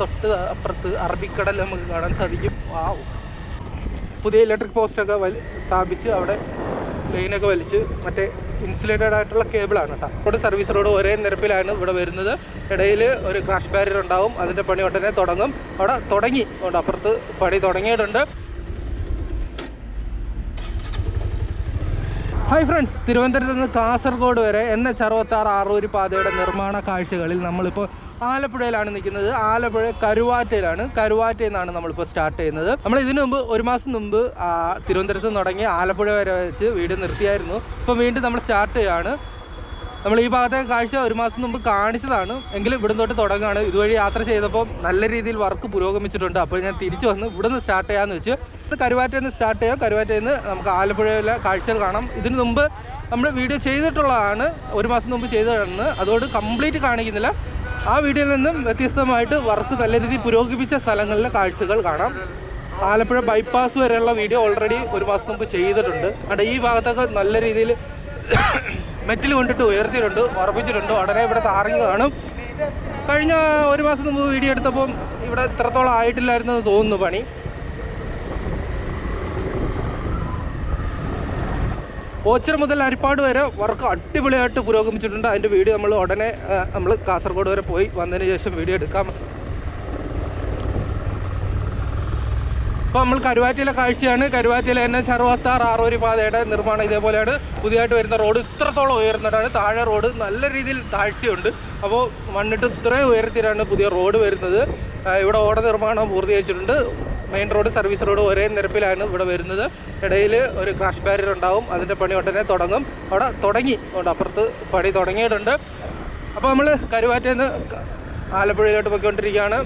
തൊട്ട് അപ്പുറത്ത് അറബിക്കടൽ നമുക്ക് കാണാൻ സാധിക്കും. ആ പുതിയ ഇലക്ട്രിക് പോസ്റ്റൊക്കെ വലി സ്ഥാപിച്ച് അവിടെ ലൈനൊക്കെ വലിച്ച് മറ്റേ ഇൻസുലേറ്റഡ് ആയിട്ടുള്ള കേബിളാണ് കേട്ടോ ഇവിടെ സർവീസ് റോഡ് ഒരേ നിരപ്പിലാണ് ഇവിടെ വരുന്നത്. ഇടയിൽ ഒരു ക്രാഷ് ബാരിയർ ഉണ്ടാവും. അതിന്റെ പണി ഉടനെ തുടങ്ങും. അവിടെ തുടങ്ങി. അതുകൊണ്ട് അപ്പുറത്ത് പണി തുടങ്ങിയിട്ടുണ്ട്. ഹായ് ഫ്രണ്ട്സ് തിരുവനന്തപുരത്ത് നിന്ന് കാസർഗോഡ് വരെ എൻ എച്ച് അറുപത്താറ് ആറൂര് പാതയുടെ നിർമ്മാണ കാഴ്ചകളിൽ നമ്മളിപ്പോൾ ആലപ്പുഴയിലാണ് നിൽക്കുന്നത്. ആലപ്പുഴ കരുവാറ്റയിലാണ്. കരുവാറ്റയിൽ നിന്നാണ് നമ്മളിപ്പോൾ സ്റ്റാർട്ട് ചെയ്യുന്നത്. നമ്മൾ ഇതിനു മുമ്പ് ഒരു മാസം മുമ്പ് തിരുവനന്തപുരത്ത് തുടങ്ങി ആലപ്പുഴ വരെ വെച്ച് വീഡിയോ നിർത്തിയായിരുന്നു. ഇപ്പം വീണ്ടും നമ്മൾ സ്റ്റാർട്ട് ചെയ്യുകയാണ്. നമ്മൾ ഈ ഭാഗത്തെ കാഴ്ച ഒരു മാസം മുമ്പ് കാണിച്ചതാണ്. എങ്കിലും ഇവിടുന്ന് തൊട്ട് തുടങ്ങുകയാണ്. ഇതുവഴി യാത്ര ചെയ്തപ്പോൾ നല്ല രീതിയിൽ വർക്ക് പുരോഗമിച്ചിട്ടുണ്ട്. അപ്പോൾ ഞാൻ തിരിച്ചു വന്ന് ഇവിടുന്ന് സ്റ്റാർട്ട് ചെയ്യാമെന്ന് വെച്ച് ഇത് കരുവാറ്റയിൽ നിന്ന് സ്റ്റാർട്ട് ചെയ്യാം. കരുവാറ്റയിൽ നിന്ന് നമുക്ക് ആലപ്പുഴയിലെ കാഴ്ചകൾ കാണാം. ഇതിന് മുമ്പ് നമ്മൾ വീഡിയോ ചെയ്തിട്ടുള്ളതാണ്. ഒരു മാസം മുമ്പ് ചെയ്തതാണ്. അതുകൊണ്ട് കംപ്ലീറ്റ് കാണിക്കുന്നില്ല. ആ വീഡിയോയിൽ നിന്നും വ്യത്യസ്തമായിട്ട് വർക്ക് നല്ല രീതിയിൽ പുരോഗമിച്ച സ്ഥലങ്ങളിലെ കാഴ്ചകൾ കാണാം. ആലപ്പുഴ ബൈപ്പാസ് വരെയുള്ള വീഡിയോ ഓൾറെഡി ഒരു മാസം മുമ്പ് ചെയ്തിട്ടുണ്ട്. അവിടെ ഈ ഭാഗത്തൊക്കെ നല്ല രീതിയിൽ മെറ്റിൽ കൊണ്ടിട്ട് ഉയർത്തിയിട്ടുണ്ട് ഉറപ്പിച്ചിട്ടുണ്ട്. ഉടനെ ഇവിടെ താറിങ് കാണും. കഴിഞ്ഞ ഒരു മാസം മുമ്പ് വീഡിയോ എടുത്തപ്പം ഇവിടെ ഇത്രത്തോളം ആയിട്ടില്ലായിരുന്നു തോന്നുന്നു പണി. ഓച്ചിറ മുതൽ അരിപ്പാട് വരെ വർക്ക് അടിപൊളിയായിട്ട് പുരോഗമിച്ചിട്ടുണ്ട്. അതിന്റെ വീഡിയോ നമ്മൾ ഉടനെ നമ്മൾ കാസർഗോഡ് വരെ പോയി വന്നതിന് ശേഷം വീഡിയോ എടുക്കാം. അപ്പോൾ നമ്മൾ കരുവാറ്റയിലെ കാഴ്ചയാണ്. കരുവാറ്റയിലെ എച്ച് അറുപത്താറ് ആറൂരി പാതയുടെ നിർമ്മാണം ഇതേപോലെയാണ്. പുതിയതായിട്ട് വരുന്ന റോഡ് ഇത്രത്തോളം ഉയർന്നിട്ടാണ് താഴെ റോഡ് നല്ല രീതിയിൽ താഴ്ചയുണ്ട്. അപ്പോൾ മണ്ണിട്ട് ഇത്രയും ഉയർത്തിയിട്ടാണ് പുതിയ റോഡ് വരുന്നത്. ഇവിടെ ഓട നിർമ്മാണം പൂർത്തീകരിച്ചിട്ടുണ്ട്. മെയിൻ റോഡ് സർവീസ് റോഡ് ഒരേ നിരപ്പിലാണ് ഇവിടെ വരുന്നത്. ഇടയിൽ ഒരു ക്രാഷ് ബാരിയർ ഉണ്ടാവും. അതിന്റെ പണി ഉടനെ തുടങ്ങും. അവിടെ തുടങ്ങി. അതുകൊണ്ട് അപ്പുറത്ത് പണി തുടങ്ങിയിട്ടുണ്ട്. അപ്പോൾ നമ്മൾ കരുവാറ്റയിൽ നിന്ന് ആലപ്പുഴയിലോട്ട് പോയിക്കൊണ്ടിരിക്കുകയാണ്.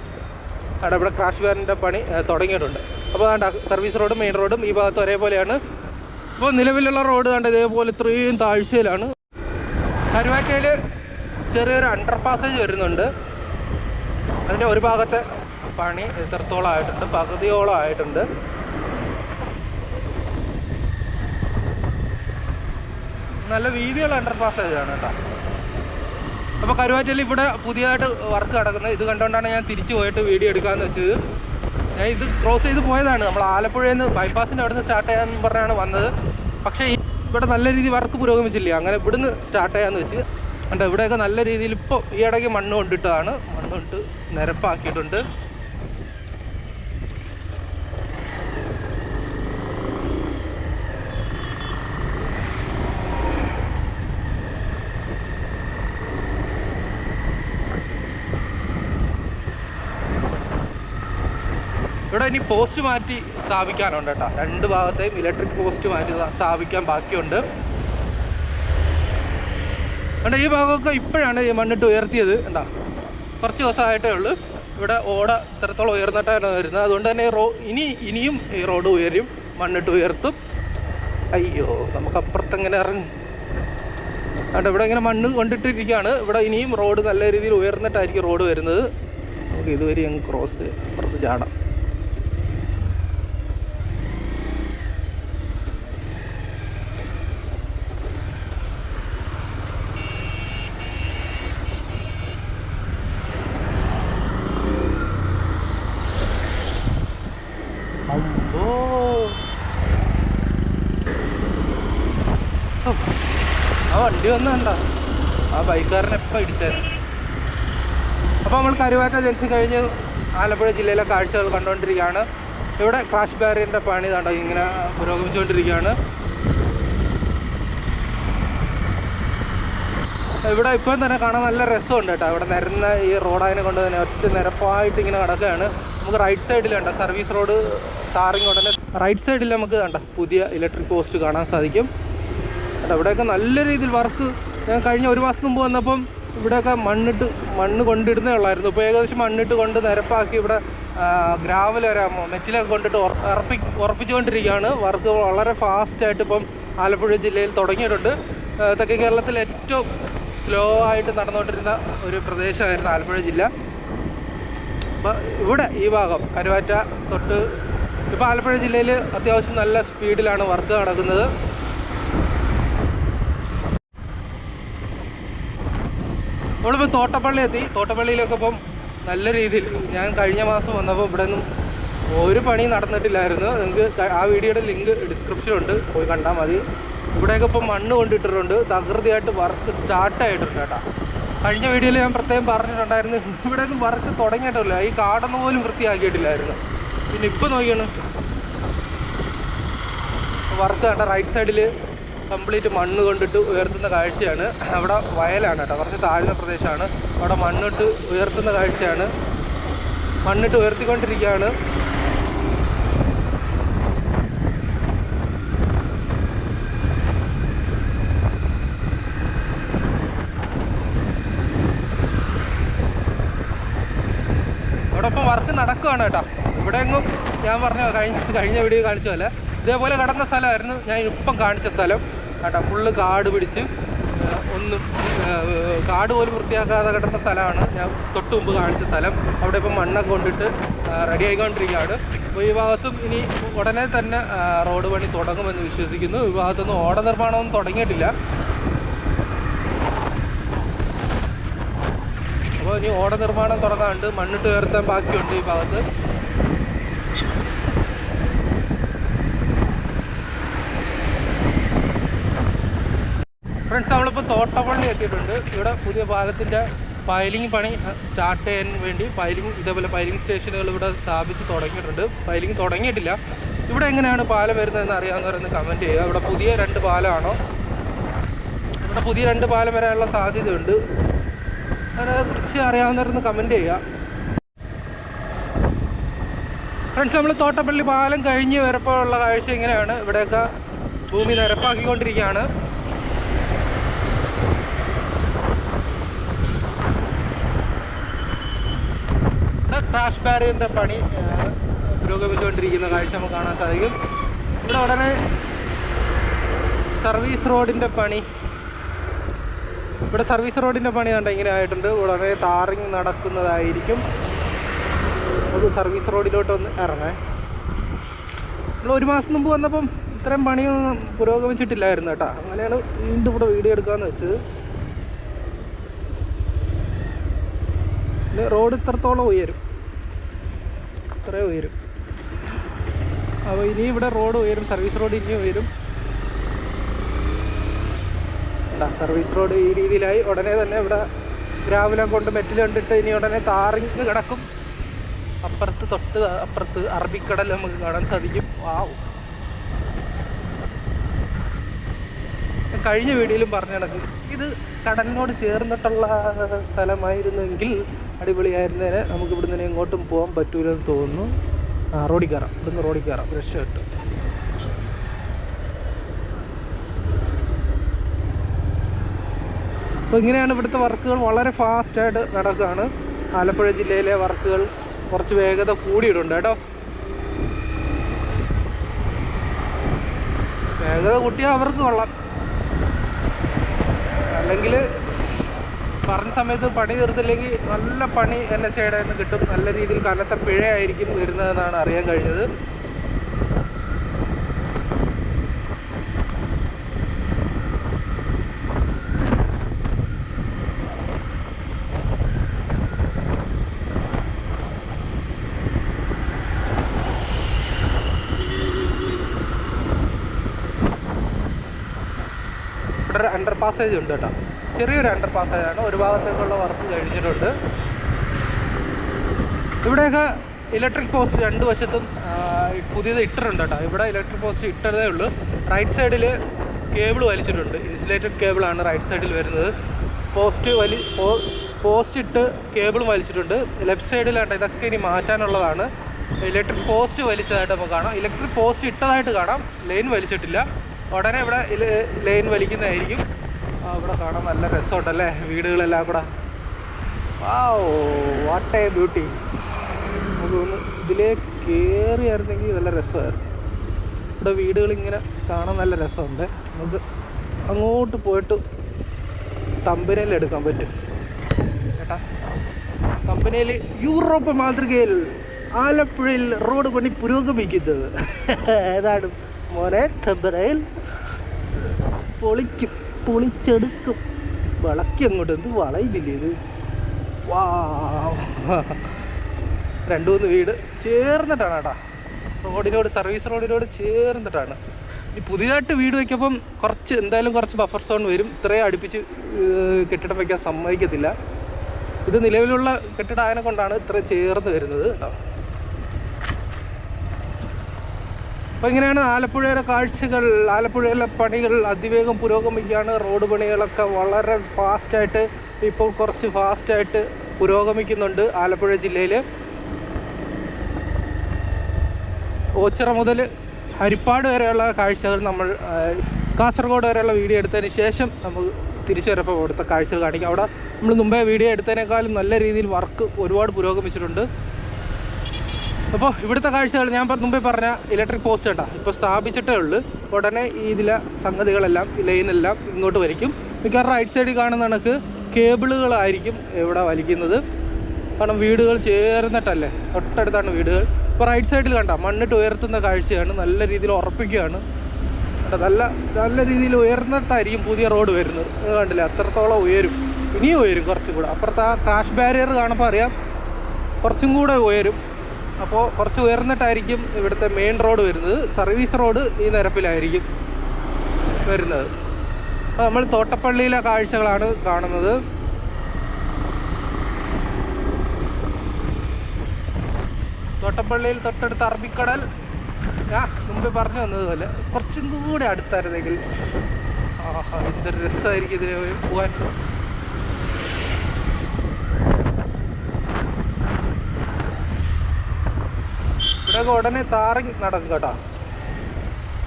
അവിടെ ഇവിടെ ക്രാഷ് ബാരിന്റെ പണി തുടങ്ങിയിട്ടുണ്ട്. അപ്പോൾ വേണ്ട സർവീസ് റോഡും മെയിൻ റോഡും ഈ ഭാഗത്ത് ഒരേപോലെയാണ്. ഇപ്പോൾ നിലവിലുള്ള റോഡ് കണ്ട ഇതേപോലെ ഇത്രയും താഴ്ചയിലാണ്. കരുവാറ്റയിൽ ചെറിയൊരു അണ്ടർ പാസേജ് വരുന്നുണ്ട്. അതിന്റെ ഒരു ഭാഗത്തെ പണി എത്രത്തോളം ആയിട്ടുണ്ട്? പകുതിയോളം ആയിട്ടുണ്ട്. നല്ല വീതിയുള്ള അണ്ടർ പാസേജാണ് കേട്ടോ. അപ്പോൾ കരുവാറ്റയിൽ ഇവിടെ പുതിയതായിട്ട് വർക്ക് നടക്കുന്നത്. ഇത് കണ്ടുകൊണ്ടാണ് ഞാൻ തിരിച്ചു പോയിട്ട് വീഡിയോ എടുക്കാമെന്ന് വെച്ചത്. ഞാൻ ഇത് ക്രോസ് ചെയ്ത് പോയതാണ്. നമ്മൾ ആലപ്പുഴയിൽ നിന്ന് ബൈപ്പാസിന്റെ അവിടെ നിന്ന് സ്റ്റാർട്ട് ചെയ്യാൻ പറഞ്ഞാണ് വന്നത്. പക്ഷേ ഇവിടെ നല്ല രീതിയിൽ വർക്ക് പുരോഗമിച്ചില്ല. അങ്ങനെ ഇവിടുന്ന് സ്റ്റാർട്ട് ചെയ്യാമെന്ന് വെച്ച്. കണ്ടോ ഇവിടെയൊക്കെ നല്ല രീതിയിൽ ഇപ്പോൾ ഈ ഇടയ്ക്ക് മണ്ണ് കൊണ്ടിട്ടതാണ് മണ്ണ് കൊണ്ട് നിരപ്പാക്കിയിട്ടുണ്ട്. ഇവിടെ ഇനി പോസ്റ്റ് മാറ്റി സ്ഥാപിക്കാനുണ്ട് കേട്ടോ രണ്ട് ഭാഗത്തെയും ഇലക്ട്രിക് പോസ്റ്റ് മാറ്റി സ്ഥാപിക്കാൻ ബാക്കിയുണ്ട്. കണ്ട ഈ ഭാഗമൊക്കെ ഇപ്പോഴാണ് ഈ മണ്ണിട്ട് ഉയർത്തിയത്. കണ്ടാ? കുറച്ച് ദിവസമായിട്ടേ ഉള്ളൂ. ഇവിടെ ഓട ഇത്രത്തോളം ഉയർന്നിട്ടാണ് വരുന്നത്. അതുകൊണ്ട് തന്നെ റോ ഇനി ഇനിയും ഈ റോഡ് ഉയരും. മണ്ണിട്ട് ഉയർത്തും. അയ്യോ നമുക്ക് അപ്പുറത്തെങ്ങനെ ഇറങ്ങി? അതുകൊണ്ട് ഇവിടെ ഇങ്ങനെ മണ്ണ് കൊണ്ടിട്ടിരിക്കുകയാണ്. ഇവിടെ ഇനിയും റോഡ് നല്ല രീതിയിൽ ഉയർന്നിട്ടായിരിക്കും റോഡ് വരുന്നത്. നമുക്ക് ഇതുവരെ അങ്ങ് ക്രോസ് അപ്പുറത്ത് ചാടാം. ആ വണ്ടി വന്നണ്ട ആ ബൈക്കുകാരൻ എപ്പോൾ ഇടിച്ചായിരുന്നു അപ്പോൾ നമ്മൾ കരുവാറ്റ ജംഗ്ഷൻ കഴിഞ്ഞ് ആലപ്പുഴ ജില്ലയിലെ കാഴ്ചകൾ കണ്ടുകൊണ്ടിരിക്കുകയാണ് ഇവിടെ ക്രാഷ് ബാരിയറിന്റെ പണി കണ്ടോ ഇങ്ങനെ പുരോഗമിച്ചുകൊണ്ടിരിക്കുകയാണ്. ഇവിടെ ഇപ്പം തന്നെ കാണാൻ നല്ല രസമുണ്ട് കേട്ടോ. ഇവിടെ നിരന്ന ഈ റോഡായതിനെ കൊണ്ട് തന്നെ ഒറ്റ നിരപ്പായിട്ട് ഇങ്ങനെ കിടക്കുകയാണ് നമുക്ക് റൈറ്റ് സൈഡിൽ കണ്ട സർവീസ് റോഡ് ടാറിങ് ഉടനെ റൈറ്റ് സൈഡിൽ നമുക്ക് കണ്ട പുതിയ ഇലക്ട്രിക് പോസ്റ്റ് കാണാൻ സാധിക്കും. ഇവിടെയൊക്കെ നല്ല രീതിയിൽ വർക്ക്. ഞാൻ കഴിഞ്ഞ ഒരു മാസം മുമ്പ് വന്നപ്പം ഇവിടെയൊക്കെ മണ്ണിട്ട് മണ്ണ് കൊണ്ടിടുന്നേ ഉള്ളായിരുന്നു. ഇപ്പോൾ ഏകദേശം മണ്ണിട്ട് കൊണ്ട് നിരപ്പാക്കി ഇവിടെ ഗ്രാവൽ വരെ മെറ്റിലൊക്കെ കൊണ്ടിട്ട് ഉറ- ഉറപ്പി ഉറപ്പിച്ചുകൊണ്ടിരിക്കുകയാണ്. വർക്ക് വളരെ ഫാസ്റ്റായിട്ട് ഇപ്പം ആലപ്പുഴ ജില്ലയിൽ തുടങ്ങിയിട്ടുണ്ട്. തെക്കേ കേരളത്തിൽ ഏറ്റവും സ്ലോ ആയിട്ട് നടന്നുകൊണ്ടിരുന്ന ഒരു പ്രദേശമായിരുന്നു ആലപ്പുഴ ജില്ല. അപ്പോൾ ഇവിടെ ഈ ഭാഗം കരുവാറ്റ തൊട്ട് ഇപ്പോൾ ആലപ്പുഴ ജില്ലയിൽ അത്യാവശ്യം നല്ല സ്പീഡിലാണ് വർക്ക് നടക്കുന്നത്. നമ്മളിപ്പോൾ തോട്ടപ്പള്ളി എത്തി. തോട്ടപ്പള്ളിയിലൊക്കെ ഇപ്പം നല്ല രീതിയിൽ ഞാൻ കഴിഞ്ഞ മാസം വന്നപ്പോൾ ഇവിടെ നിന്നും ഒരു പണി നടന്നിട്ടില്ലായിരുന്നു. നിങ്ങൾക്ക് ആ വീഡിയോയുടെ ലിങ്ക് ഡിസ്ക്രിപ്ഷനുണ്ട് പോയി കണ്ടാൽ മതി. ഇവിടെയൊക്കെ ഇപ്പം മണ്ണ് കൊണ്ടിട്ടിട്ടുണ്ട്. തകൃതിയായിട്ട് വർക്ക് സ്റ്റാർട്ടായിട്ടുണ്ട് കേട്ടോ. കഴിഞ്ഞ വീഡിയോയിൽ ഞാൻ പ്രത്യേകം പറഞ്ഞിട്ടുണ്ടായിരുന്നു. ഇവിടെ ഒന്നും വർക്ക് തുടങ്ങിയിട്ടില്ല. ഈ കാടൊന്നും പോലും വൃത്തിയാക്കിയിട്ടില്ലായിരുന്നു. പിന്നെ ഇപ്പം നോക്കിയാണ് വർക്ക് കേട്ടോ റൈറ്റ് സൈഡിൽ കംപ്ലീറ്റ് മണ്ണ് കൊണ്ടിട്ട് ഉയർത്തുന്ന കാഴ്ചയാണ്. അവിടെ വയലാണ് കേട്ടോ കുറച്ച് താഴ്ന്ന പ്രദേശമാണ്. അവിടെ മണ്ണിട്ട് ഉയർത്തുന്ന കാഴ്ചയാണ്. മണ്ണിട്ട് ഉയർത്തിക്കൊണ്ടിരിക്കുകയാണ്. അവിടെ വർക്ക് നടക്കുകയാണ് കേട്ടോ. ഇവിടെ എങ്ങും ഞാൻ പറഞ്ഞ കഴിഞ്ഞ കഴിഞ്ഞ വീഡിയോ കാണിച്ച പോലെ ഇതേപോലെ കടന്ന സ്ഥലമായിരുന്നു ഞാൻ ഇപ്പം കാണിച്ച സ്ഥലം. കേട്ടോ. ഫുള്ള് കാട് പിടിച്ച് ഒന്ന് കാട് പോലും വൃത്തിയാക്കാതെ കിടന്ന സ്ഥലമാണ്. ഞാൻ തൊട്ട് മുമ്പ് കാണിച്ച സ്ഥലം. അവിടെ ഇപ്പം മണ്ണൊക്കെ കൊണ്ടിട്ട് റെഡി ആയിക്കൊണ്ടിരിക്കുകയാണ്. അപ്പോൾ ഈ ഭാഗത്തും ഇനി ഉടനെ തന്നെ റോഡ് പണി തുടങ്ങുമെന്ന് വിശ്വസിക്കുന്നു. ഈ ഭാഗത്തൊന്നും ഓട നിർമ്മാണമൊന്നും തുടങ്ങിയിട്ടില്ല. അപ്പോൾ ഇനി ഓട നിർമ്മാണം തുടങ്ങാണ്ട് മണ്ണിട്ട് ഉയർത്താൻ ബാക്കിയുണ്ട് ഈ ഭാഗത്ത്. ഫ്രണ്ട്സ് നമ്മളിപ്പോൾ തോട്ടപ്പള്ളി എത്തിയിട്ടുണ്ട്. ഇവിടെ പുതിയ പാലത്തിന്റെ പൈലിംഗ് പണി സ്റ്റാർട്ട് ചെയ്യാൻ വേണ്ടി പൈലിംഗ് ഇതേപോലെ പൈലിംഗ് സ്റ്റേഷനുകൾ ഇവിടെ സ്ഥാപിച്ച് തുടങ്ങിയിട്ടുണ്ട്. പൈലിംഗ് തുടങ്ങിയിട്ടില്ല. ഇവിടെ എങ്ങനെയാണ് പാലം വരുന്നതെന്ന് അറിയാവുന്നവരൊന്ന് കമന്റ് ചെയ്യുക. ഇവിടെ പുതിയ രണ്ട് പാലമാണോ? ഇവിടെ പുതിയ രണ്ട് പാലം വരാനുള്ള സാധ്യതയുണ്ട്. അതിനെക്കുറിച്ച് അറിയാവുന്നവരൊന്ന് കമന്റ് ചെയ്യുക. ഫ്രണ്ട്സ് നമ്മൾ തോട്ടപ്പള്ളി പാലം കഴിഞ്ഞ് വരപ്പോഴുള്ള കാഴ്ച ഇങ്ങനെയാണ്. ഇവിടെയൊക്കെ ഭൂമി നിരപ്പാക്കിക്കൊണ്ടിരിക്കുകയാണ്. ഇവിടെ ക്രാഷ് ബാരിയറിന്റെ പണി പുരോഗമിച്ചുകൊണ്ടിരിക്കുന്ന കാഴ്ച നമുക്ക് കാണാൻ സാധിക്കും. ഇവിടെ ഉടനെ സർവീസ് റോഡിന്റെ പണി. ഇവിടെ സർവീസ് റോഡിന്റെ പണി കണ്ട ഇങ്ങനെ ആയിട്ടുണ്ട്. ഉടനെ താറിങ് നടക്കുന്നതായിരിക്കും. അത് സർവീസ് റോഡിലോട്ട് ഒന്ന് ഇറങ്ങേ. നമ്മൾ ഒരു മാസം മുമ്പ് വന്നപ്പം ഇത്രയും പണിയൊന്നും പുരോഗമിച്ചിട്ടില്ലായിരുന്നു കേട്ടോ. അങ്ങനെയാണ് വീണ്ടും ഇവിടെ വീഡിയോ എടുക്കാമെന്ന് വെച്ചത്. റോഡ് ഇത്രത്തോളം ഉയരും. ഇത്രയും ഉയരും. അപ്പോൾ ഇനി ഇവിടെ റോഡ് ഉയരും സർവീസ് റോഡ് ഇനി ഉയരും. സർവീസ് റോഡ് ഈ രീതിയിലായി. ഉടനെ തന്നെ ഇവിടെ ഗ്രാവിലം കൊണ്ട് മെറ്റിൽ കണ്ടിട്ട് ഇനി ഉടനെ താറിങ് കിടക്കും. അപ്പുറത്ത് തൊട്ട് അപ്പുറത്ത് അറബിക്കടൽ നമുക്ക് കാണാൻ സാധിക്കും. ഞാൻ കഴിഞ്ഞ വീഡിയോയിലും പറഞ്ഞു കണക്ക്. ഇത് കടലിനോട് ചേർന്നിട്ടുള്ള സ്ഥലമായിരുന്നെങ്കിൽ അടിപൊളിയായിരുന്നേനെ. നമുക്ക് ഇവിടുന്ന് ഇനി ഇങ്ങോട്ടും പോകാൻ പറ്റൂലെന്ന് തോന്നുന്നു. ആ റോഡിൽ കയറാം. ഇവിടുന്ന് റോഡിൽ കയറാം. രക്ഷപ്പെട്ട് അപ്പോൾ ഇങ്ങനെയാണ് ഇവിടുത്തെ വർക്കുകൾ വളരെ ഫാസ്റ്റായിട്ട് നടക്കുകയാണ് ആലപ്പുഴ ജില്ലയിലെ വർക്കുകൾ കുറച്ച് വേഗത കൂടിയിട്ടുണ്ട് കേട്ടോ. വേഗത കൂട്ടിയാൽ അവർക്ക് കൊള്ളാം. അല്ലെങ്കിൽ പറഞ്ഞ സമയത്ത് പണി തീർത്തില്ലെങ്കിൽ നല്ല പണി എൻ എസ് നിന്ന് കിട്ടും. നല്ല രീതിയിൽ കനത്ത പിഴയായിരിക്കും വരുന്നതെന്നാണ് അറിയാൻ കഴിഞ്ഞത്. അണ്ടർ പാസേജ് ഉണ്ട് കേട്ടോ. ചെറിയൊരു അണ്ടർ പാസേജ് ആണ് ഒരു ഭാഗത്തേക്കുള്ള വർക്ക് കഴിഞ്ഞിട്ടുണ്ട്. ഇവിടെയൊക്കെ ഇലക്ട്രിക് പോസ്റ്റ് രണ്ട് വശത്തും പുതിയത് ഇട്ടിട്ടുണ്ട് കേട്ടോ. ഇവിടെ ഇലക്ട്രിക് പോസ്റ്റ് ഇട്ടതേ ഉള്ളൂ. റൈറ്റ് സൈഡിൽ കേബിൾ വലിച്ചിട്ടുണ്ട്. ഇൻസുലേറ്റഡ് കേബിളാണ് റൈറ്റ് സൈഡിൽ വരുന്നത്. പോസ്റ്റ് വലി പോസ്റ്റ് ഇട്ട് കേബിളും വലിച്ചിട്ടുണ്ട്. ലെഫ്റ്റ് സൈഡിലാണ്ട് ഇതൊക്കെ ഇനി മാറ്റാനുള്ളതാണ്. ഇലക്ട്രിക് പോസ്റ്റ് വലിച്ചതായിട്ട് നമുക്ക് കാണാം. ഇലക്ട്രിക് പോസ്റ്റ് ഇട്ടതായിട്ട് കാണാം. ലൈൻ വലിച്ചിട്ടില്ല. ഉടനെ ഇവിടെ ലൈൻ വലിക്കുന്നതായിരിക്കും. ഇവിടെ കാണാൻ നല്ല രസമുണ്ടല്ലേ? വീടുകളെല്ലാം കൂടെ. വാട്ട് എ ബ്യൂട്ടി നമുക്ക് ഒന്ന് ഇതിലേ കയറിയായിരുന്നെങ്കിൽ നല്ല രസമായിരുന്നു. ഇവിടെ വീടുകളിങ്ങനെ കാണാൻ നല്ല രസമുണ്ട്. നമുക്ക് അങ്ങോട്ട് പോയിട്ട് തമ്പനയിൽ എടുക്കാൻ പറ്റും. കേട്ടാ? കമ്പനിയിൽ യൂറോപ്പ് മാതൃകയിൽ ആലപ്പുഴയിൽ റോഡ് പണി പുരോഗമിക്കുന്നത്. ഏതാണ്? മോനെ തമ്പനയിൽ പൊളിക്കും. പൊളിച്ചെടുക്കും. വിളക്കി അങ്ങോട്ട് എന്ത് വളയില്ലേ ഇത്? രണ്ടു മൂന്ന് വീട് ചേർന്നിട്ടാണ് കേട്ടോ. റോഡിനോട് സർവീസ് റോഡിനോട് ചേർന്നിട്ടാണ്. ഈ പുതിയതായിട്ട് വീട് വയ്ക്കുമ്പം കുറച്ച് എന്തായാലും കുറച്ച് ബഫർ സോൺ വരും. ഇത്രയും അടുപ്പിച്ച് കെട്ടിടം വയ്ക്കാൻ സമ്മതിക്കത്തില്ല. ഇത് നിലവിലുള്ള കെട്ടിടം ആയതിനെ കൊണ്ടാണ് ഇത്ര ചേർന്ന് വരുന്നത് കേട്ടോ. അപ്പോൾ ഇങ്ങനെയാണ് ആലപ്പുഴയുടെ കാഴ്ചകൾ ആലപ്പുഴയിലെ പണികൾ അതിവേഗം പുരോഗമിക്കുകയാണ്. റോഡ് പണികളൊക്കെ വളരെ ഫാസ്റ്റായിട്ട് ഇപ്പോൾ കുറച്ച് ഫാസ്റ്റായിട്ട് പുരോഗമിക്കുന്നുണ്ട് ആലപ്പുഴ ജില്ലയിൽ ഓച്ചിറ മുതൽ ഹരിപ്പാട് വരെയുള്ള കാഴ്ചകൾ നമ്മൾ കാസർഗോഡ് വരെയുള്ള വീഡിയോ എടുത്തതിന് ശേഷം നമുക്ക് തിരിച്ചു വരപ്പോൾ അവിടുത്തെ കാഴ്ചകൾ കാണിക്കാം. അവിടെ നമ്മൾ മുമ്പേ വീഡിയോ എടുത്തതിനേക്കാളും നല്ല രീതിയിൽ വർക്ക് ഒരുപാട് പുരോഗമിച്ചിട്ടുണ്ട്. അപ്പോൾ ഇവിടുത്തെ കാഴ്ചകൾ ഞാൻ മുമ്പേ പറഞ്ഞ ഇലക്ട്രിക് പോസ്റ്റ് കേട്ടോ ഇപ്പോൾ സ്ഥാപിച്ചിട്ടേ ഉള്ളൂ. ഉടനെ ഈ ഇതിലെ സംഗതികളെല്ലാം ലൈനെല്ലാം ഇങ്ങോട്ട് വലിക്കും മിക്കവാറും റൈറ്റ് സൈഡിൽ കാണുന്ന കണക്ക് കേബിളുകളായിരിക്കും ഇവിടെ വലിക്കുന്നത്. കാരണം വീടുകൾ ചേർന്നിട്ടല്ലേ? തൊട്ടടുത്താണ് വീടുകൾ. ഇപ്പോൾ റൈറ്റ് സൈഡിൽ കണ്ട മണ്ണിട്ട് ഉയർത്തുന്ന കാഴ്ചയാണ്. നല്ല രീതിയിൽ ഉറപ്പിക്കുകയാണ്. നല്ല നല്ല രീതിയിൽ ഉയർന്നിട്ടായിരിക്കും പുതിയ റോഡ് വരുന്നത്. ഇത് കണ്ടില്ല? അത്രത്തോളം ഉയരും. ഇനിയും ഉയരും കുറച്ചും കൂടെ. അപ്പുറത്ത് ആ ക്രാഷ് ബാരിയർ കാണുമ്പോൾ അറിയാം. കുറച്ചും കൂടെ ഉയരും. അപ്പോൾ കുറച്ച് ഉയർന്നിട്ടായിരിക്കും ഇവിടുത്തെ മെയിൻ റോഡ് വരുന്നത്. സർവീസ് റോഡ് ഈ നിരപ്പിലായിരിക്കും വരുന്നത്. അപ്പോൾ നമ്മൾ തോട്ടപ്പള്ളിയിലെ കാഴ്ചകളാണ് കാണുന്നത്. തോട്ടപ്പള്ളിയിൽ തൊട്ടടുത്ത് അറബിക്കടൽ. ഞാൻ മുമ്പ് പറഞ്ഞു വന്നതുപോലെ കുറച്ചും കൂടെ അടുത്തായിരുന്നെങ്കിൽ. ആഹാ എന്തൊരു രസമായിരിക്കും ഇതിന് പോകാൻ. ഇവിടെയൊക്കെ ഉടനെ താറിങ് നടക്കും കേട്ടോ.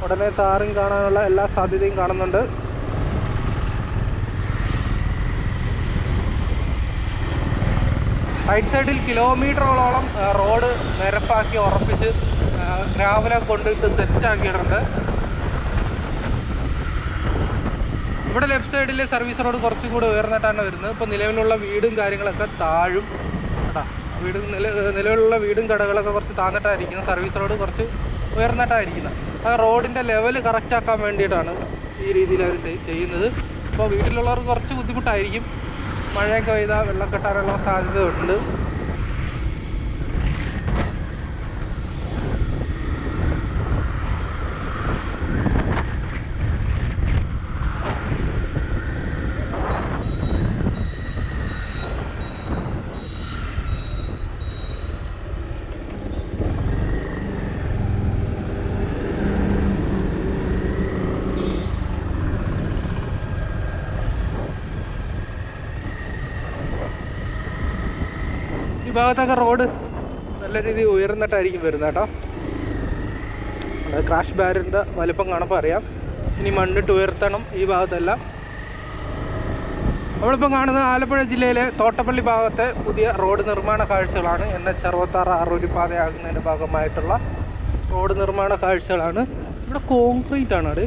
ഉടനെ താറിങ് കാണാനുള്ള എല്ലാ സാധ്യതയും കാണുന്നുണ്ട്. റൈറ്റ് സൈഡിൽ കിലോമീറ്ററോളം റോഡ് നിരപ്പാക്കി ഉറപ്പിച്ച് ഗ്രാവല രാവിലെ കൊണ്ടിട്ട് സെറ്റ് ആക്കിയിട്ടുണ്ട്. ഇവിടെ ലെഫ്റ്റ് സൈഡിലെ സർവീസ് റോഡ് കുറച്ചും കൂടി ഉയർന്നിട്ടാണ് വരുന്നത്. ഇപ്പോൾ നിലവിലുള്ള വീടും കാര്യങ്ങളൊക്കെ താഴും. വീട് നില നിലവിലുള്ള വീടും കടകളൊക്കെ കുറച്ച് താന്നിട്ടായിരിക്കുന്നത് സർവീസ് റോഡ് കുറച്ച് ഉയർന്നിട്ടായിരിക്കുന്നത് ആ റോഡിന്റെ ലെവൽ കറക്റ്റ് ആക്കാൻ വേണ്ടിയിട്ടാണ് ഈ രീതിയിൽ അവർ ചെയ്യുന്നത്. അപ്പോൾ വീട്ടിലുള്ളവർക്ക് കുറച്ച് ബുദ്ധിമുട്ടായിരിക്കും. മഴയൊക്കെ പെയ്താൽ വെള്ളം കെട്ടാനുള്ള സാധ്യത ഈ ഭാഗത്തൊക്കെ റോഡ് നല്ല രീതിയിൽ ഉയർന്നിട്ടായിരിക്കും വരുന്നത് കേട്ടോ. ക്രാഷ് ബാരറിന്റെ വലുപ്പം കാണപ്പോൾ അറിയാം. ഇനി മണ്ണിട്ട് ഉയർത്തണം ഈ ഭാഗത്തെല്ലാം. നമ്മളിപ്പോൾ കാണുന്ന ആലപ്പുഴ ജില്ലയിലെ തോട്ടപ്പള്ളി ഭാഗത്തെ പുതിയ റോഡ് നിർമ്മാണ കാഴ്ചകളാണ്. എൻ എച്ച് അറുപത്താറ് അറുപത് പാതയാകുന്നതിന്റെ ഭാഗമായിട്ടുള്ള റോഡ് നിർമ്മാണ കാഴ്ചകളാണ്. ഇവിടെ കോൺക്രീറ്റ് ആണ് അത്.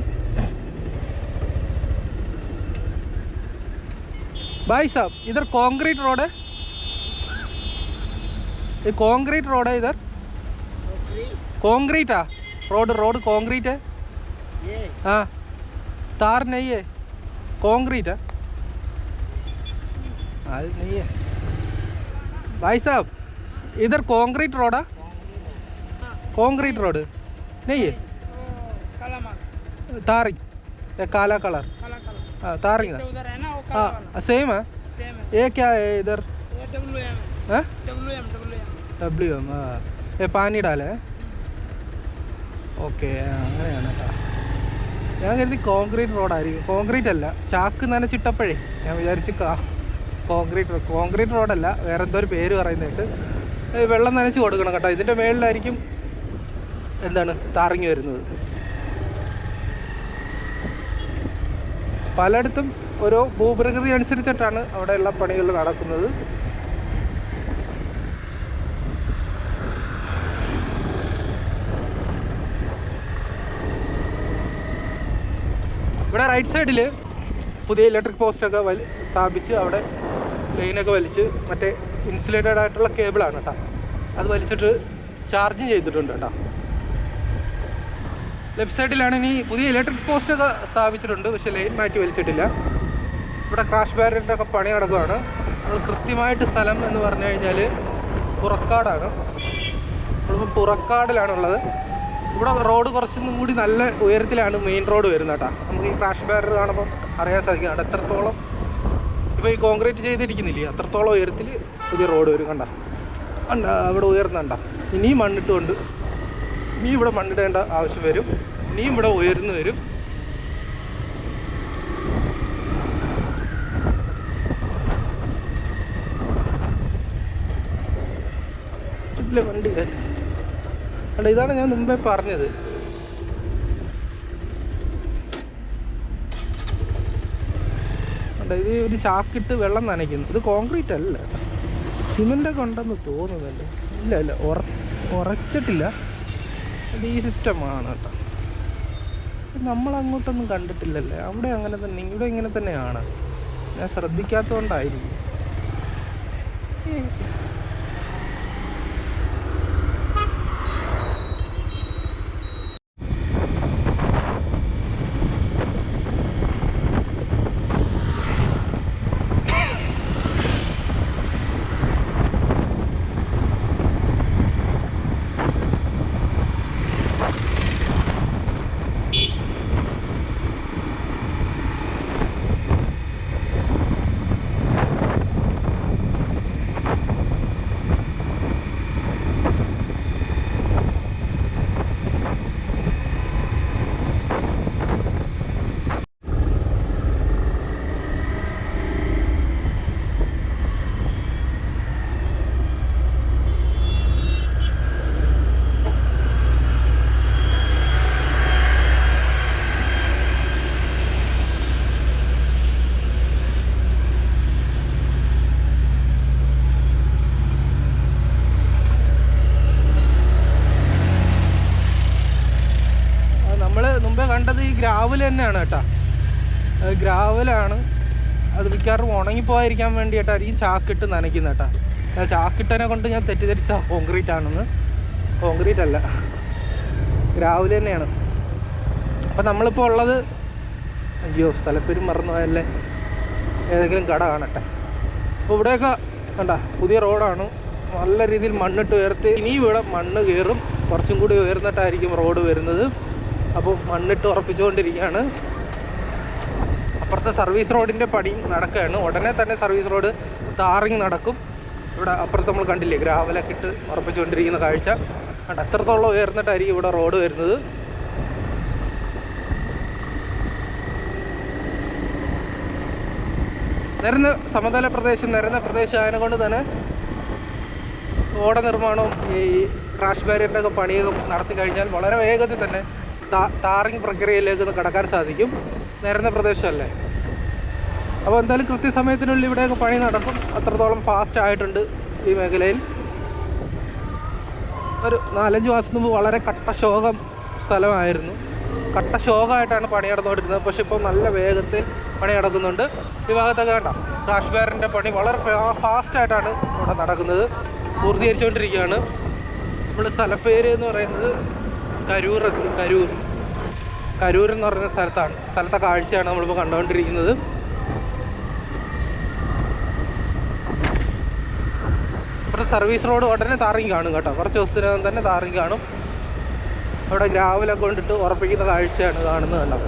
ബായ് സാബ് ഇതൊരു കോൺക്രീറ്റ് റോഡ് ये कंक्रीट रोड है इधर कंक्रीट है रोड रोड कंक्रीट है ये हाँ तार नहीं है कंक्रीट है हाँ नहीं है भाई साहब इधर कंक्रीट रोड है कंक्रीट रोड नहीं है काला माल तारिंग ये काला कलर काला काला हाँ तारिंग ഡബ്ല്യു എം ഏ പാനിടാലേ ഓക്കെ അങ്ങനെയാണ് ഞാൻ കരുതി കോൺക്രീറ്റ് റോഡായിരിക്കും. കോൺക്രീറ്റ് അല്ല ചാക്ക് നനച്ചിട്ടപ്പോഴേ ഞാൻ വിചാരിച്ച് കോൺക്രീറ്റ് കോൺക്രീറ്റ് റോഡല്ല വേറെ എന്തോ ഒരു പേര് പറയുന്നതായിട്ട് വെള്ളം നനച്ച് കൊടുക്കണം കേട്ടോ. ഇതിന്റെ മേളിലായിരിക്കും എന്താണ് താറിങ്ങി വരുന്നത്. പലയിടത്തും ഓരോ ഭൂപ്രകൃതി അനുസരിച്ചിട്ടാണ് അവിടെയുള്ള പണികൾ നടക്കുന്നത്. റൈറ്റ് സൈഡിൽ പുതിയ ഇലക്ട്രിക് പോസ്റ്റൊക്കെ വലി സ്ഥാപിച്ച് അവിടെ ലൈനൊക്കെ വലിച്ച് മറ്റേ ഇൻസുലേറ്റഡ് ആയിട്ടുള്ള കേബിളാണ് കേട്ടോ അത് വലിച്ചിട്ട് ചാർജ് ചെയ്തിട്ടുണ്ട് കേട്ടോ ലെഫ്റ്റ് സൈഡിലാണ് ഇനി പുതിയ ഇലക്ട്രിക് പോസ്റ്റൊക്കെ സ്ഥാപിച്ചിട്ടുണ്ട്. പക്ഷേ ലൈൻ മാറ്റി വലിച്ചിട്ടില്ല. ഇവിടെ ക്രാഷ് ബാരിയറിന്റെ ഒക്കെ പണി നടക്കുകയാണ് നമ്മൾ കൃത്യമായിട്ട് സ്ഥലം എന്ന് പറഞ്ഞു കഴിഞ്ഞാൽ പുറക്കാടാണ്. നമ്മളിപ്പോൾ പുറക്കാടിലാണുള്ളത്. ഇവിടെ റോഡ് കുറച്ചൊന്നും കൂടി നല്ല ഉയരത്തിലാണ് മെയിൻ റോഡ് വരുന്നത് കേട്ടോ. നമുക്ക് ഈ ക്രാഷ് ബാരർ കാണുമ്പോൾ അറിയാൻ സാധിക്കും അവിടെ എത്രത്തോളം ഇപ്പോൾ ഈ കോൺക്രീറ്റ് ചെയ്തിരിക്കുന്നില്ലേ? അത്രത്തോളം ഉയരത്തിൽ പുതിയ റോഡ് വരും കണ്ട? കണ്ട? അവിടെ ഉയർന്നണ്ട ഇനിയും മണ്ണിട്ടുകൊണ്ട് ഇനിയും ഇവിടെ മണ്ണിടേണ്ട ആവശ്യം വരും. ഇനിയും ഇവിടെ ഉയർന്നു വരും. വണ്ടി വണ്ടി അല്ല ഇതാണ് ഞാൻ മുമ്പേ പറഞ്ഞത്. ഇത് ഒരു ചാക്കിട്ട് വെള്ളം നനയ്ക്കുന്നു. ഇത് കോൺക്രീറ്റ് അല്ല. സിമെന്റൊക്കെ ഉണ്ടെന്ന് തോന്നുന്നല്ലേ? ഇല്ല ഇല്ല ഉറ ഉറച്ചിട്ടില്ല. ഈ സിസ്റ്റമാണ് കേട്ടോ. നമ്മൾ അങ്ങോട്ടൊന്നും കണ്ടിട്ടില്ലല്ലേ? അവിടെ അങ്ങനെ തന്നെ ഇവിടെ ഇങ്ങനെ തന്നെയാണ്. ഞാൻ ശ്രദ്ധിക്കാത്തതുകൊണ്ടായിരിക്കും ഏ, നമ്മൾ മുമ്പേ കണ്ടത് ഈ ഗ്രാവൽ തന്നെയാണ് കേട്ടോ. അത് ഗ്രാവലാണ്. അത് മിക്കവാറും ഉണങ്ങിപ്പോയിരിക്കാൻ വേണ്ടിയിട്ടായിരിക്കും ചാക്കിട്ട് നനയ്ക്കുന്നത് കേട്ടോ. ചാക്കിട്ടനെ കൊണ്ട് ഞാൻ തെറ്റിദ്ധരിച്ച കോൺക്രീറ്റ് ആണെന്ന്. കോൺക്രീറ്റ് അല്ല. ഗ്രാവൽ തന്നെയാണ്. അപ്പം നമ്മളിപ്പോൾ ഉള്ളത് അയ്യോ സ്ഥലപ്പേരും മറന്നുപോയല്ലേ? ഏതെങ്കിലും കട കാണട്ടെ. അപ്പോൾ ഇവിടെയൊക്കെ കണ്ട പുതിയ റോഡാണ്. നല്ല രീതിയിൽ മണ്ണിട്ട് ഉയർത്തി. ഇനിയും ഇവിടെ മണ്ണ് കയറും. കുറച്ചും കൂടി ഉയർന്നിട്ടായിരിക്കും റോഡ് വരുന്നത്. അപ്പോൾ മണ്ണിട്ട് ഉറപ്പിച്ചുകൊണ്ടിരിക്കുകയാണ്. അപ്പുറത്തെ സർവീസ് റോഡിന്റെ പണി നടക്കുകയാണ്. ഉടനെ തന്നെ സർവീസ് റോഡ് താറിങ് നടക്കും. ഇവിടെ അപ്പുറത്ത് നമ്മൾ കണ്ടില്ലേ ഗ്രാവലൊക്കെ ഇട്ട് ഉറപ്പിച്ചുകൊണ്ടിരിക്കുന്ന കാഴ്ച. കണ്ട എത്രത്തോളം ഉയർന്നിട്ടായിരിക്കും ഇവിടെ റോഡ് വരുന്നത്. നിരന്ന സമതല പ്രദേശം നിരന്ന പ്രദേശം ആയതിനെ കൊണ്ട് തന്നെ ഓട നിർമ്മാണവും ഈ ക്രാഷ് ബാരിയറിന്റെ ഒക്കെ പണിയൊക്കെ നടത്തി കഴിഞ്ഞാൽ വളരെ വേഗത്തിൽ തന്നെ ടാറിങ് പ്രക്രിയയിലേക്ക് കടക്കാൻ സാധിക്കും. നിരന്ന പ്രദേശമല്ലേ? അപ്പോൾ എന്തായാലും കൃത്യസമയത്തിനുള്ളിൽ ഇവിടെയൊക്കെ പണി നടക്കും. അത്രത്തോളം ഫാസ്റ്റ് ആയിട്ടുണ്ട് ഈ മേഖലയിൽ. ഒരു നാലഞ്ച് മാസം മുമ്പ് വളരെ കട്ടശോകം സ്ഥലമായിരുന്നു. കട്ടശോകമായിട്ടാണ് പണി നടന്നുകൊണ്ടിരുന്നത്. പക്ഷെ ഇപ്പോൾ നല്ല വേഗത്തിൽ പണി നടക്കുന്നുണ്ട്. ഈ ഭാഗത്തൊക്കെ വേണ്ട ക്രാഷ് പണി വളരെ ഫാസ്റ്റായിട്ടാണ് ഇവിടെ നടക്കുന്നത്. പൂർത്തീകരിച്ചുകൊണ്ടിരിക്കുകയാണ്. നമ്മൾ സ്ഥലപ്പേര് എന്ന് പറയുന്നത് കരൂർ കരൂർ. കരൂർ എന്ന് പറയുന്ന സ്ഥലത്താണ്. സ്ഥലത്തെ കാഴ്ചയാണ് നമ്മളിപ്പോൾ കണ്ടുകൊണ്ടിരിക്കുന്നത് ഇവിടെ സർവീസ് റോഡ് ഉടനെ താറിങ് കാണും കേട്ടോ. കുറച്ച് ദിവസത്തിനകം തന്നെ താറിങ് കാണും. അവിടെ ഗ്രാവലൊക്കെ കൊണ്ടിട്ട് ഉറപ്പിക്കുന്ന കാഴ്ചയാണ് കാണുന്നത് കണ്ടോ.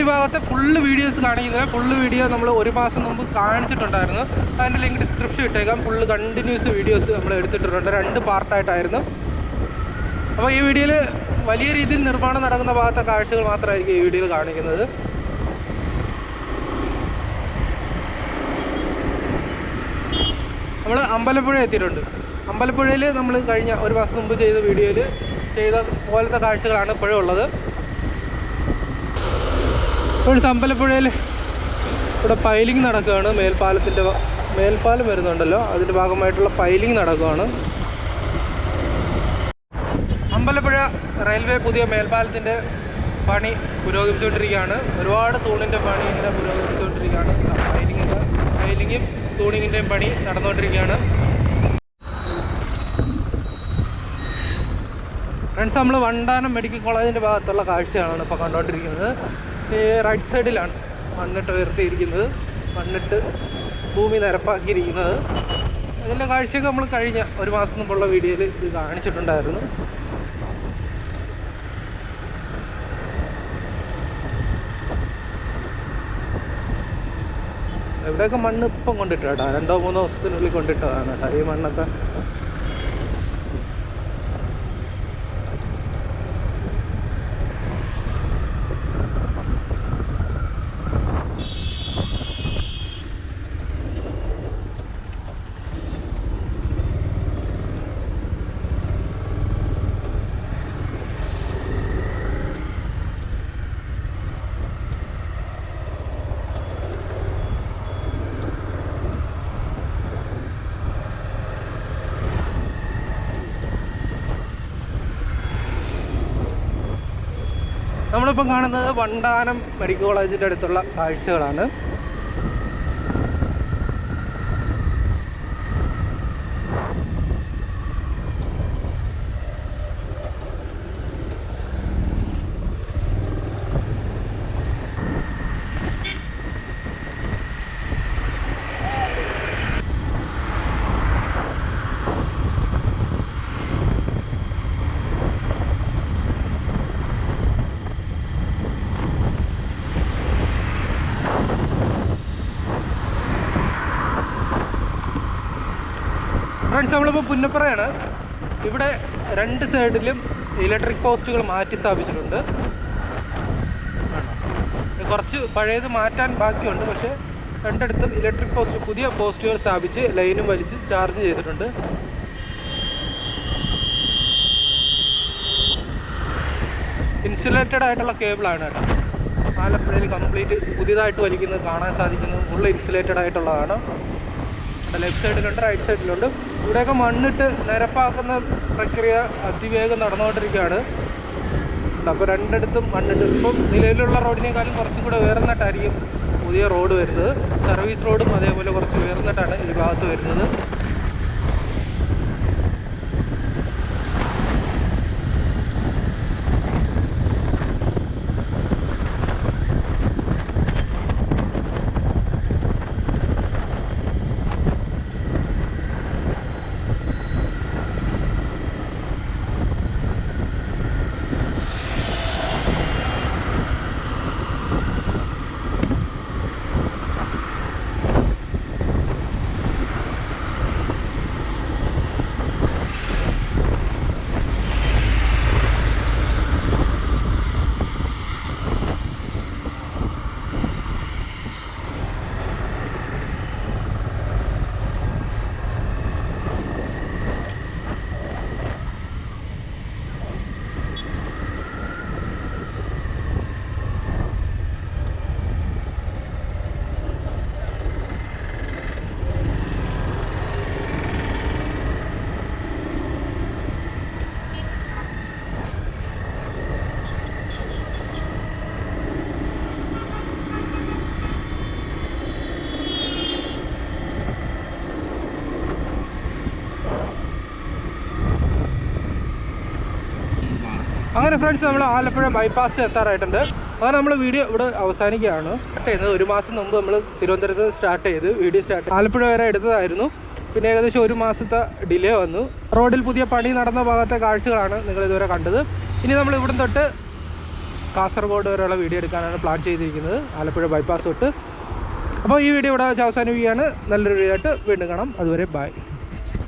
ഈ ഭാഗത്തെ ഫുള്ള് വീഡിയോസ് കാണിക്കുന്നില്ല ഫുള്ള് വീഡിയോ നമ്മൾ ഒരു മാസം മുമ്പ് കാണിച്ചിട്ടുണ്ടായിരുന്നു. അതിന്റെ ലിങ്ക് ഡിസ്ക്രിപ്ഷൻ ഇട്ടേക്കാം. ഫുള്ള് കണ്ടിന്യൂസ് വീഡിയോസ് നമ്മൾ എടുത്തിട്ടുണ്ട്. രണ്ട് പാർട്ടായിട്ടായിരുന്നു അപ്പോൾ ഈ വീഡിയോയിൽ വലിയ രീതിയിൽ നിർമ്മാണം നടക്കുന്ന ഭാഗത്തെ കാഴ്ചകൾ മാത്രമായിരിക്കും ഈ വീഡിയോയിൽ കാണിക്കുന്നത്. നമ്മൾ അമ്പലപ്പുഴ എത്തിയിട്ടുണ്ട്. അമ്പലപ്പുഴയിൽ നമ്മൾ കഴിഞ്ഞ ഒരു മാസം മുമ്പ് ചെയ്ത വീഡിയോയിൽ ചെയ്ത പോലത്തെ കാഴ്ചകളാണ് ഇപ്പോഴും ഉള്ളത്. ഇപ്പോൾ സമ്പലപ്പുഴയിൽ ഇവിടെ പൈലിംഗ് നടക്കുകയാണ്. മേൽപ്പാലത്തിന്റെ മേൽപ്പാലം വരുന്നുണ്ടല്ലോ. അതിന്റെ ഭാഗമായിട്ടുള്ള പൈലിംഗ് നടക്കുകയാണ്. അമ്പലപ്പുഴ റെയിൽവേ പുതിയ മേൽപ്പാലത്തിന്റെ പണി പുരോഗമിച്ചുകൊണ്ടിരിക്കുകയാണ്. ഒരുപാട് തൂണിന്റെ പണി ഇങ്ങനെ പുരോഗമിച്ചുകൊണ്ടിരിക്കുകയാണ്. പൈലിങ്ങിന്റെ പൈലിങ്ങും തൂണിങ്ങിന്റെയും പണി നടന്നുകൊണ്ടിരിക്കുകയാണ്. ഫ്രണ്ട്സ് നമ്മൾ വണ്ടാനം മെഡിക്കൽ കോളേജിന്റെ ഭാഗത്തുള്ള കാഴ്ചയാണ് ഇപ്പോൾ കണ്ടുകൊണ്ടിരിക്കുന്നത് റൈറ്റ് സൈഡിലാണ് മണ്ണിട്ട് ഉയർത്തിയിരിക്കുന്നത്. മണ്ണിട്ട് ഭൂമി നിരപ്പാക്കിയിരിക്കുന്നത്. ഇതിന്റെ കാഴ്ചയൊക്കെ നമ്മൾ കഴിഞ്ഞ ഒരു മാസം മുമ്പുള്ള വീഡിയോയിൽ ഇത് കാണിച്ചിട്ടുണ്ടായിരുന്നു. എവിടെയൊക്കെ മണ്ണ് ഇപ്പം കൊണ്ടിട്ടാണ് രണ്ടോ മൂന്നോ ദിവസത്തിനുള്ളിൽ കൊണ്ടിട്ടതാണ് ഈ മണ്ണൊക്കെ. നമ്മളിപ്പം കാണുന്നത് വണ്ടാനം മെഡിക്കൽ കോളേജിന്റെ അടുത്തുള്ള കാഴ്ചകളാണ്. ഫ്രണ്ട്സ് പുന്നപ്പുറയാണ് ഇവിടെ രണ്ട് സൈഡിലും ഇലക്ട്രിക് പോസ്റ്റുകൾ മാറ്റി സ്ഥാപിച്ചിട്ടുണ്ട്? കുറച്ച് പഴയത് മാറ്റാൻ ബാക്കിയുണ്ട്. പക്ഷേ രണ്ടിടത്തും ഇലക്ട്രിക് പോസ്റ്റ് പുതിയ പോസ്റ്റുകൾ സ്ഥാപിച്ച് ലൈനും വലിച്ച് ചാർജ് ചെയ്തിട്ടുണ്ട്. ഇൻസുലേറ്റഡ് ആയിട്ടുള്ള കേബിളാണ് കേട്ടോ. ആലപ്പുഴയിൽ കംപ്ലീറ്റ് പുതിയതായിട്ട് വലിക്കുന്നത് കാണാൻ സാധിക്കുന്നത് ഫുൾ ഇൻസുലേറ്റഡ് ആയിട്ടുള്ളതാണ്. ലെഫ്റ്റ് സൈഡിലുണ്ട് റൈറ്റ് സൈഡിലുണ്ട് ഇവിടെയൊക്കെ മണ്ണിട്ട് നിരപ്പാക്കുന്ന പ്രക്രിയ അതിവേഗം നടന്നുകൊണ്ടിരിക്കുകയാണ്. അപ്പോൾ രണ്ടിടത്തും മണ്ണിട്ട് ഇപ്പം നിലവിലുള്ള റോഡിനേക്കാളും കുറച്ചും കൂടെ ഉയർന്നിട്ടായിരിക്കും പുതിയ റോഡ് വരുന്നത്. സർവീസ് റോഡും അതേപോലെ കുറച്ച് ഉയർന്നിട്ടാണ് ഈ ഭാഗത്ത് വരുന്നത്. അങ്ങനെ ഫ്രണ്ട്സ് നമ്മൾ ആലപ്പുഴ ബൈപ്പാസ് എത്താറായിട്ടുണ്ട്. അങ്ങനെ നമ്മൾ വീഡിയോ ഇവിടെ അവസാനിക്കുകയാണ്. സ്റ്റാർട്ട് ചെയ്യുന്നത് ഒരു മാസം മുമ്പ് നമ്മൾ തിരുവനന്തപുരത്ത് സ്റ്റാർട്ട് ചെയ്ത് വീഡിയോ സ്റ്റാർട്ട് ആലപ്പുഴ വരെ എടുത്തതായിരുന്നു. പിന്നെ ഏകദേശം ഒരു മാസത്തെ ഡിലേ വന്നു. റോഡിൽ പുതിയ പണി നടന്ന ഭാഗത്തെ കാഴ്ചകളാണ് നിങ്ങൾ ഇതുവരെ കണ്ടത്. ഇനി നമ്മൾ ഇവിടം തൊട്ട് കാസർഗോഡ് വരെയുള്ള വീഡിയോ എടുക്കാനാണ് പ്ലാൻ ചെയ്തിരിക്കുന്നത്. ആലപ്പുഴ ബൈപ്പാസ് തൊട്ട്. അപ്പോൾ ഈ വീഡിയോ ഇവിടെ അവസാനിക്കുകയാണ് നല്ലൊരു വീഡിയോ ആയിട്ട് വീണ്ടും കാണാം. അതുവരെ ബൈ